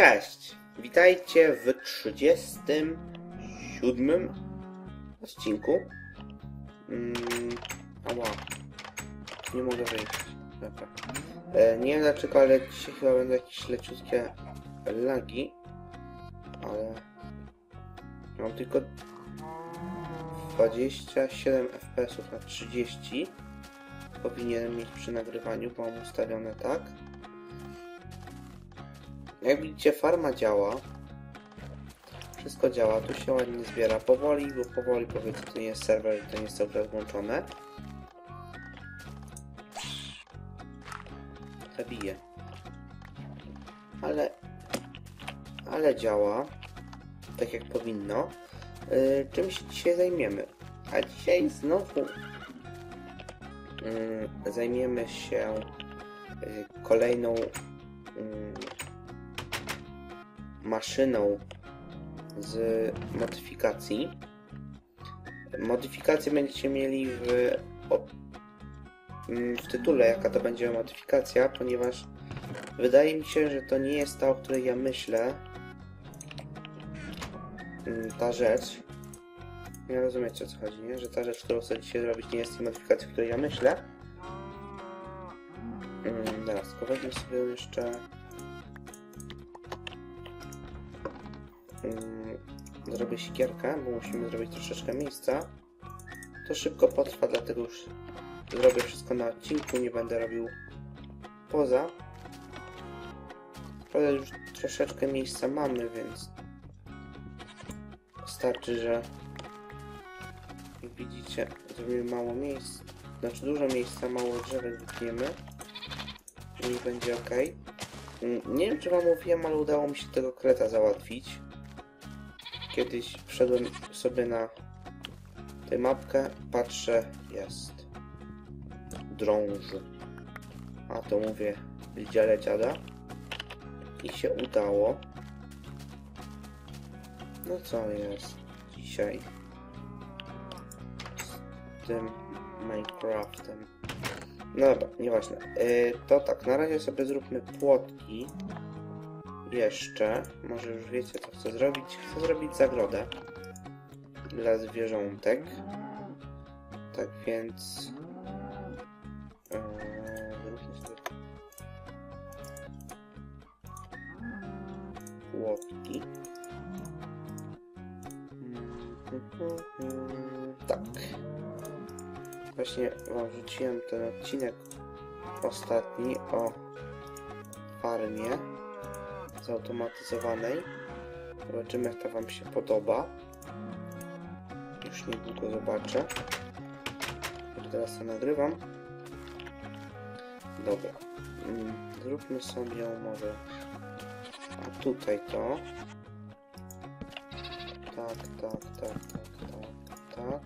Cześć! Witajcie w 37 odcinku. Mm, ała. Nie mogę wyjść. Dobra. E, nie wiem dlaczego, ale dzisiaj chyba będą jakieś leciutkie lagi. Ale... Mam tylko 27 fps na 30. Powinienem mieć przy nagrywaniu, bo mam ustawione tak. Jak widzicie, farma działa. Wszystko działa, tu się ładnie zbiera powoli, bo powoli powiedzmy to nie jest serwer, to nie jest cały czas włączone. Zabiję. Ale... Ale działa. Tak jak powinno. Yy, czym się dzisiaj zajmiemy? A dzisiaj znowu... Yy, zajmiemy się yy, kolejną... Maszyną z modyfikacji. Modyfikacje będziecie mieli w, mm, w tytule, jaka to będzie modyfikacja, ponieważ wydaje mi się, że to nie jest ta, o której ja myślę. Mm, Ta rzecz. Nie rozumiecie o co chodzi, nie? Że ta rzecz, którą chcę dzisiaj zrobić, nie jest tej modyfikacji, o której ja myślę. Mm, Teraz, tylko sobie jeszcze zrobię sikierkę, bo musimy zrobić troszeczkę miejsca. To szybko potrwa, dlatego już zrobię wszystko na odcinku, nie będę robił poza. Ale już troszeczkę miejsca mamy, więc wystarczy, że widzicie, zrobimy mało miejsc, znaczy dużo miejsca, mało drzewek wytniemy i będzie ok. Mm, Nie wiem, czy wam mówiłem, ale udało mi się tego kreta załatwić kiedyś wszedłem sobie na tę mapkę, patrzę, jest drąż. A to mówię, dziale dziada. I się udało. No co jest dzisiaj z tym Minecraftem? No dobra, nieważne. Yy, to tak, na razie sobie zróbmy płotki jeszcze, może już wiecie co chcę zrobić, chcę zrobić zagrodę dla zwierzątek. Tak więc sobie płotki. Tak. Właśnie wam rzuciłem ten odcinek ostatni o farmie zautomatyzowanej. Zobaczymy jak to Wam się podoba. Już niedługo zobaczę. Teraz to nagrywam. Dobra. Mm, Zróbmy sobie może a tutaj to. Tak, tak, tak, tak, tak, tak.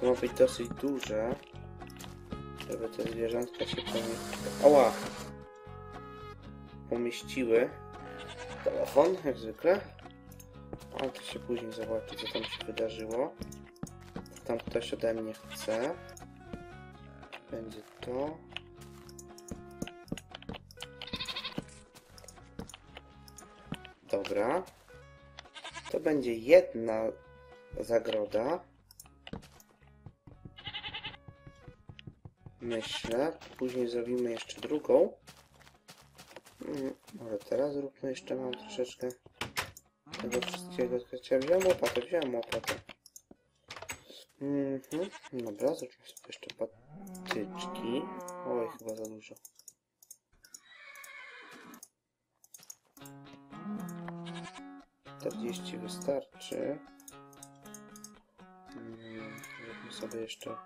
To ma być dosyć duże. Żeby te zwierzątka się pomieściły. Ała! Pomieściły telefon, jak zwykle. Ale to się później zobaczy, co tam się wydarzyło. Tam ktoś ode mnie chce. Będzie to. Dobra. To będzie jedna zagroda. Myślę. Później zrobimy jeszcze drugą. Mm, Może teraz zróbmy jeszcze mam troszeczkę tego wszystkiego. Ja wziąłem łopatę, wziąłem łopatę. Mhm. Dobra, zróbmy sobie jeszcze patyczki. Oj, chyba za dużo. Czterdzieści wystarczy. Mm, Zróbmy sobie jeszcze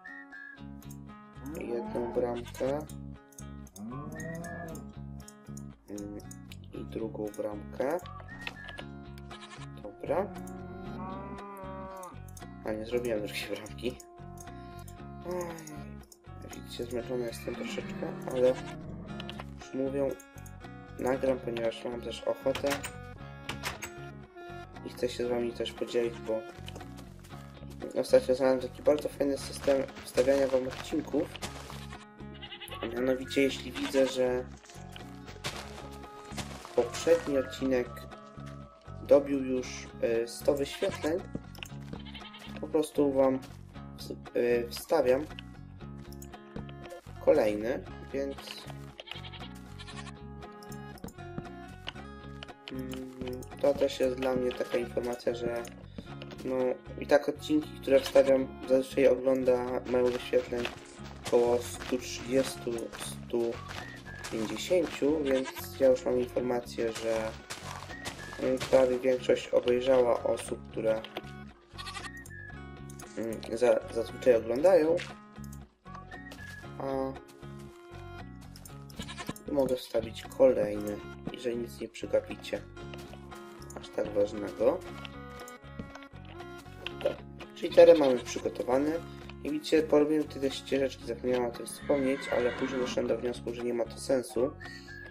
jedną bramkę. I drugą bramkę. Dobra. A nie zrobiłem drugiej bramki. Widzicie, zmęczony jestem troszeczkę, ale już mówią, nagram, ponieważ mam też ochotę i chcę się z wami też podzielić, bo ostatnio znalazłem taki bardzo fajny system wstawiania wam odcinków. A mianowicie, jeśli widzę, że poprzedni odcinek dobił już y, 100 wyświetleń, po prostu wam y, wstawiam kolejny, więc mm, to też jest dla mnie taka informacja, że no i tak odcinki, które wstawiam zazwyczaj ogląda mają wyświetleń około 130 150, więc ja już mam informację, że mm, prawie większość obejrzała osób, które mm, za, zazwyczaj oglądają. A mogę wstawić kolejny, jeżeli nic nie przegapicie aż tak ważnego. Tak. Czyli teren mamy przygotowany. I widzicie, porobiłem te ścieżeczki, zapomniałem o tym wspomnieć, ale później doszedłem do wniosku, że nie ma to sensu,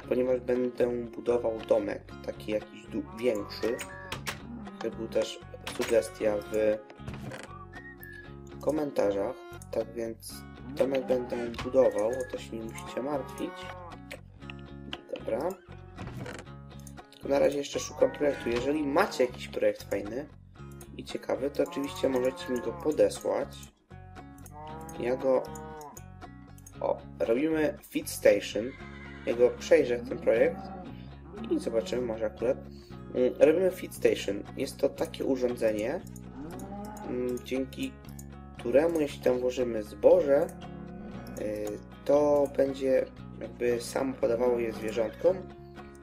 ponieważ będę budował domek, taki jakiś większy. To był też sugestia w komentarzach, tak więc domek będę budował, o to się nie musicie martwić. Dobra. Tylko na razie jeszcze szukam projektu. Jeżeli macie jakiś projekt fajny i ciekawy, to oczywiście możecie mi go podesłać. Ja go... O, robimy Fit Station. Ja go przejrzę ten projekt i zobaczymy, może akurat. Mm, Robimy Fit Station. Jest to takie urządzenie, mm, dzięki któremu, jeśli tam włożymy zboże, y, to będzie jakby samo podawało je zwierzątkom.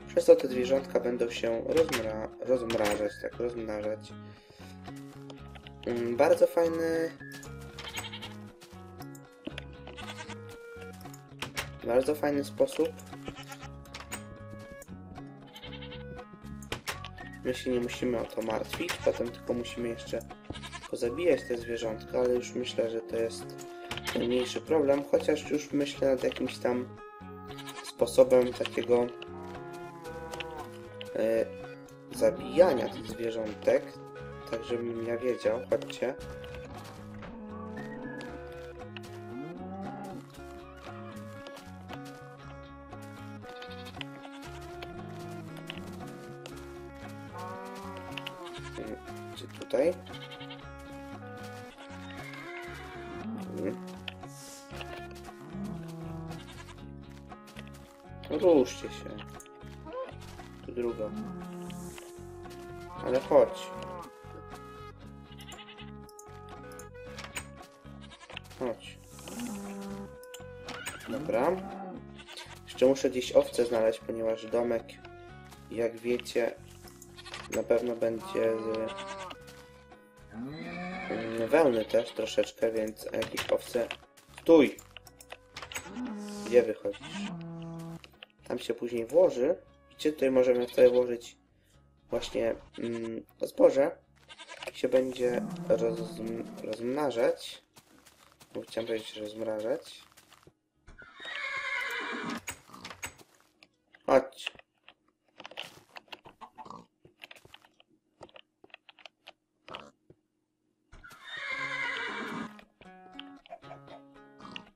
Przez to te zwierzątka będą się rozmra rozmrażać, tak, rozmnażać. Mm, Bardzo fajny Bardzo fajny sposób. My się nie musimy o to martwić, potem tylko musimy jeszcze pozabijać te zwierzątka, ale już myślę, że to jest najmniejszy problem, chociaż już myślę nad jakimś tam sposobem takiego e, zabijania tych zwierzątek, tak żebym ja wiedział, chodźcie. Chodź. Dobra. Jeszcze muszę gdzieś owce znaleźć, ponieważ domek, jak wiecie, na pewno będzie z mm, wełny też troszeczkę, więc jakieś owce... Stój! Gdzie wychodzisz? Tam się później włoży. Widzicie, tutaj możemy sobie włożyć właśnie mm, zboże. I się będzie roz, rozmnażać. Bo chciałem powiedzieć rozmrażać. Chodź.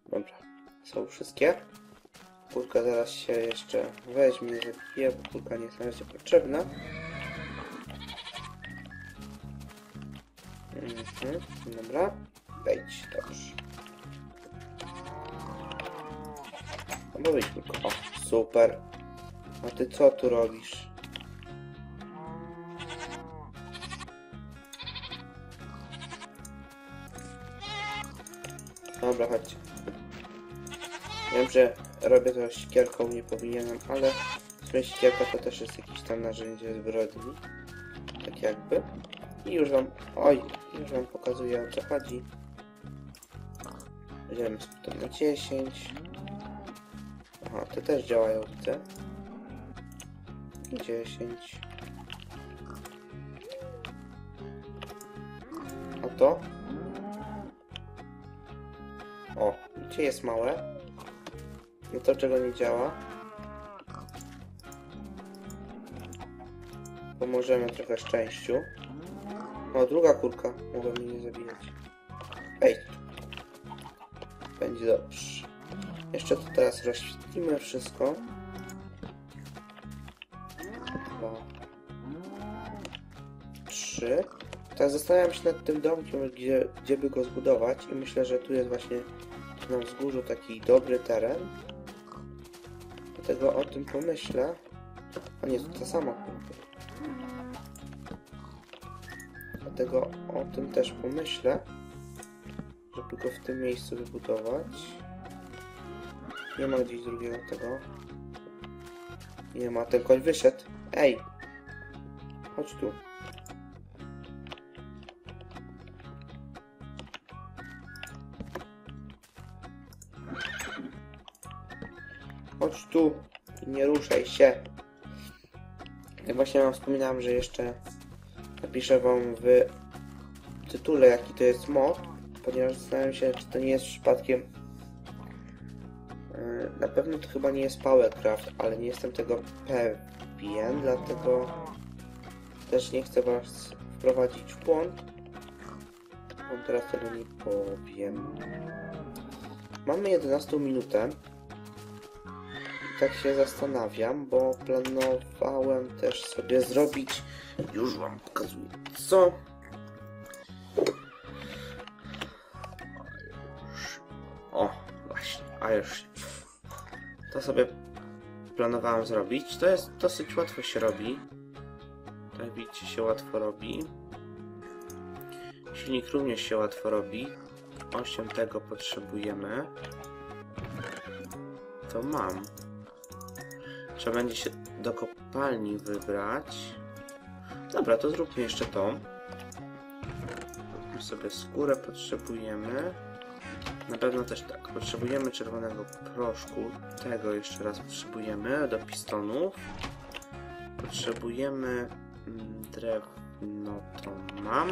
Dobra, są wszystkie. Kurka zaraz się jeszcze weźmie, zabije, bo kurka nie jest na razie potrzebna. Mhm, dobra, wejdź, dobrze. No bo wyjdź kurko. O, super. A ty co tu robisz? Dobra, chodźcie. Wiem, że robię to sikierką, nie powinienem, ale w sumie sikierka to też jest jakieś tam narzędzie zbrodni. Tak jakby. I już wam, oj, już wam pokazuję o co chodzi. Będziemy tutaj na 10. Aha, te też działają, widzę. 10. A to? O, gdzie jest małe? No to czego nie działa? Pomożemy trochę szczęściu. O, druga kurka. Mogła mnie nie zabijać. Ej. Będzie dobrze. Jeszcze to teraz wszystko. Dwa. trzy. Tak zastanawiam się nad tym domkiem, gdzie, gdzie by go zbudować i myślę, że tu jest właśnie na wzgórzu taki dobry teren. Dlatego o tym pomyślę. A nie, to ta sama. Dlatego o tym też pomyślę, żeby go w tym miejscu wybudować. Nie ma gdzieś drugiego tego. Nie ma, ten koń wyszedł. Ej! Chodź tu. Chodź tu nie ruszaj się. Jak właśnie wam wspominałem, że jeszcze napiszę wam w tytule jaki to jest mod, ponieważ zastanawiam się, czy to nie jest przypadkiem pewno to chyba nie jest Powercraft, ale nie jestem tego pewien, dlatego też nie chcę was wprowadzić w błąd. Wam teraz tego nie powiem. Mamy 11 minutę. I tak się zastanawiam, bo planowałem też sobie zrobić. Już wam pokazuję co. O, właśnie, a już. To sobie planowałem zrobić. To jest dosyć łatwo się robi. Jak widzicie się łatwo robi. Silnik również się łatwo robi. 8 tego potrzebujemy. To mam. Trzeba będzie się do kopalni wybrać. Dobra, to zróbmy jeszcze to. Zróbmy sobie skórę, potrzebujemy. Na pewno też tak. Potrzebujemy czerwonego proszku. Tego jeszcze raz potrzebujemy do pistonów. Potrzebujemy mm, drewno to mam.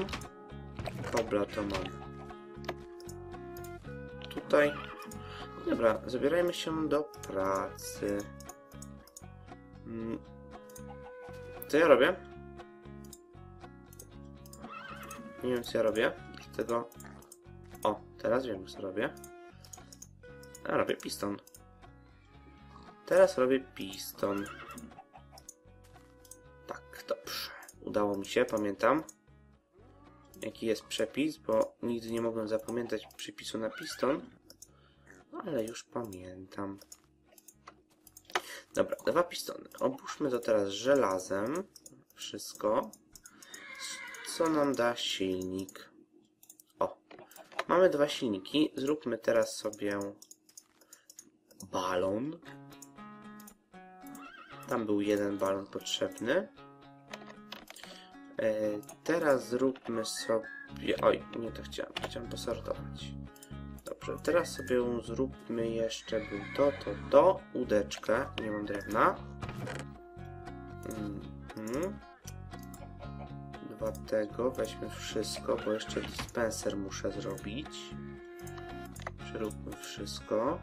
Kobla to mam. Tutaj. Dobra, zabierajmy się do pracy. Mm. Co ja robię? Nie wiem co ja robię. Dlatego teraz wiem co robię. A robię piston. Teraz robię piston. Tak, dobrze. Udało mi się, pamiętam. Jaki jest przepis, bo nigdy nie mogłem zapamiętać przepisu na piston. Ale już pamiętam. Dobra, dwa pistony. Oburzmy to teraz żelazem. Wszystko. Co nam da silnik? Mamy dwa silniki. Zróbmy teraz sobie balon. Tam był jeden balon potrzebny. E, teraz zróbmy sobie... Oj, nie to chciałem. Chciałem posortować. Dobrze, teraz sobie zróbmy jeszcze był to, to, to. Łódeczkę. Nie mam drewna. Mhm dwa tego, weźmy wszystko, bo jeszcze dispenser muszę zrobić. Przeróbmy wszystko.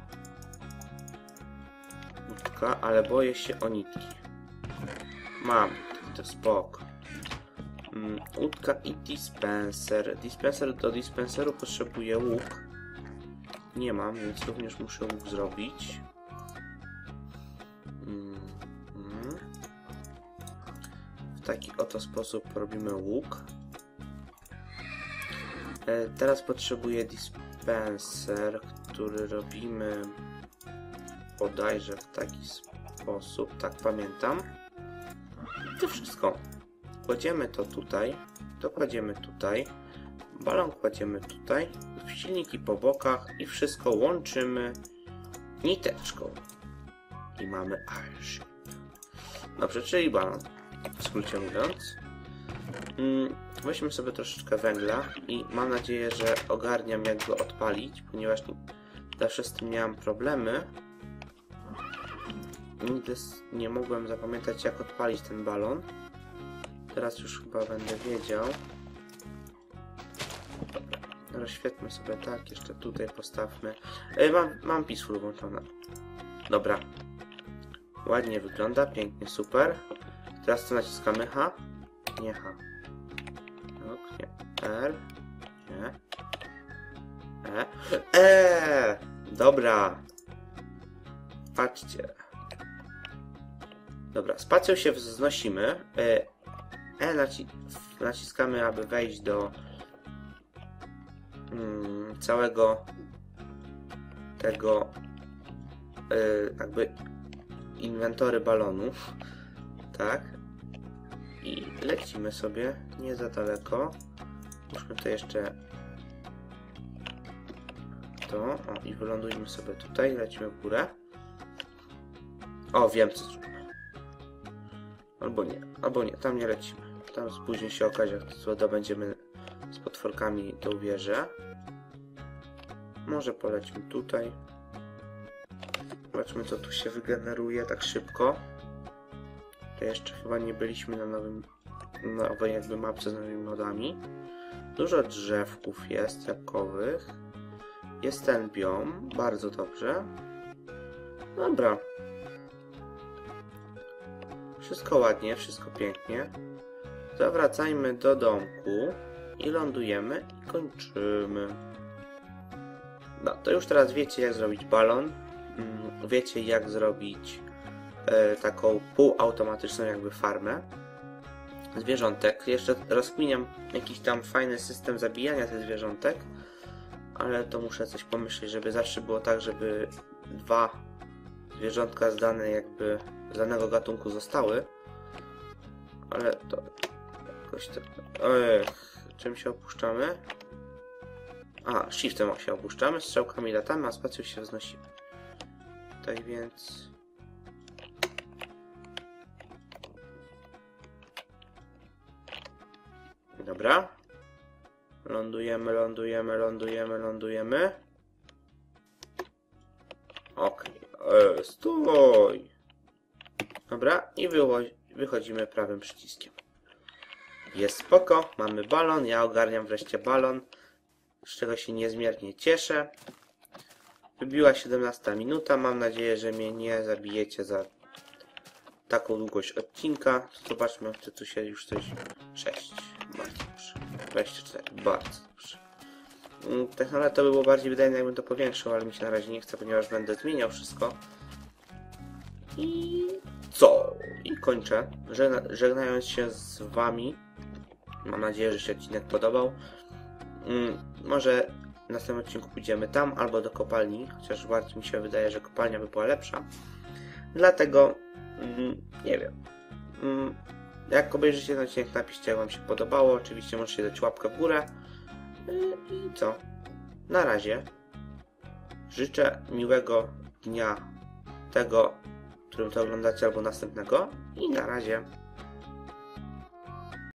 Łódka, ale boję się o nitki. Mam, to spoko. Mm, łódka i dispenser. Dispenser do dispenseru potrzebuje łuk. Nie mam, więc również muszę łuk zrobić. W taki oto sposób robimy łuk. E, teraz potrzebuję dispenser, który robimy bodajże w taki sposób, tak pamiętam. I to wszystko. Kładziemy to tutaj, to kładziemy tutaj, balon kładziemy tutaj, silniki po bokach i wszystko łączymy niteczką. I mamy airship. Dobrze, czyli balon w skrócie mówiąc. Mm, weźmy sobie troszeczkę węgla i mam nadzieję, że ogarniam jak go odpalić, ponieważ zawsze z tym miałem problemy. Nigdy nie mogłem zapamiętać jak odpalić ten balon. Teraz już chyba będę wiedział. Rozświetlmy sobie tak, jeszcze tutaj postawmy. E, mam, mam Peaceful włączone. Dobra. Ładnie wygląda, pięknie, super. Teraz co naciskamy? H? Nie H. Ok, nie. R. Nie. E. E. Dobra. Patrzcie. Dobra, spacją się wznosimy. E. E naci naciskamy, aby wejść do mm, całego tego y, jakby inwentory balonów, tak? I lecimy sobie nie za daleko. Muszę to jeszcze to. O, i wylądujmy sobie tutaj, lecimy w górę. O, wiem co zróbmy. Albo nie, albo nie, tam nie lecimy. Tam później się okaże, jak co dobędziemy z potworkami tą wieżę. Może polećmy tutaj. Zobaczmy co tu się wygeneruje tak szybko. To jeszcze chyba nie byliśmy na nowym, nowej jakby mapce z nowymi modami. Dużo drzewków jest jabłkowych. Jest ten biom, bardzo dobrze. Dobra. Wszystko ładnie, wszystko pięknie. Zawracajmy do domku i lądujemy i kończymy. No, to już teraz wiecie jak zrobić balon. Mm, Wiecie jak zrobić taką półautomatyczną jakby farmę zwierzątek. Jeszcze rozkminiam jakiś tam fajny system zabijania tych zwierzątek, ale to muszę coś pomyśleć, żeby zawsze było tak, żeby dwa zwierzątka z danej jakby z danego gatunku zostały. Ale to jakoś tak. Ech, czym się opuszczamy? A, shiftem się opuszczamy, strzałkami latamy, a spacją się wznosimy. Tak więc. Dobra. Lądujemy, lądujemy, lądujemy, lądujemy. Okej. Okay. Stój! Dobra, i wycho- wychodzimy prawym przyciskiem. Jest spoko, mamy balon, ja ogarniam wreszcie balon, z czego się niezmiernie cieszę. Wybiła 17 minuta, mam nadzieję, że mnie nie zabijecie za taką długość odcinka. Zobaczmy, czy tu się już coś... 6. Bardzo dobrze. 24. Bardzo dobrze. Mm, naprawdę to by było bardziej wydajne, jakbym to powiększył, ale mi się na razie nie chce, ponieważ będę zmieniał wszystko. I co? I kończę. Żegna żegnając się z wami. Mam nadzieję, że się odcinek podobał. Mm, może w następnym odcinku pójdziemy tam albo do kopalni, chociaż bardziej mi się wydaje, że kopalnia by była lepsza. Dlatego mm, nie wiem. Jak obejrzycie ten odcinek, napiszcie jak wam się podobało. Oczywiście możecie dać łapkę w górę. Y, I co? Na razie. Życzę miłego dnia tego, którym to oglądacie, albo następnego. I na razie.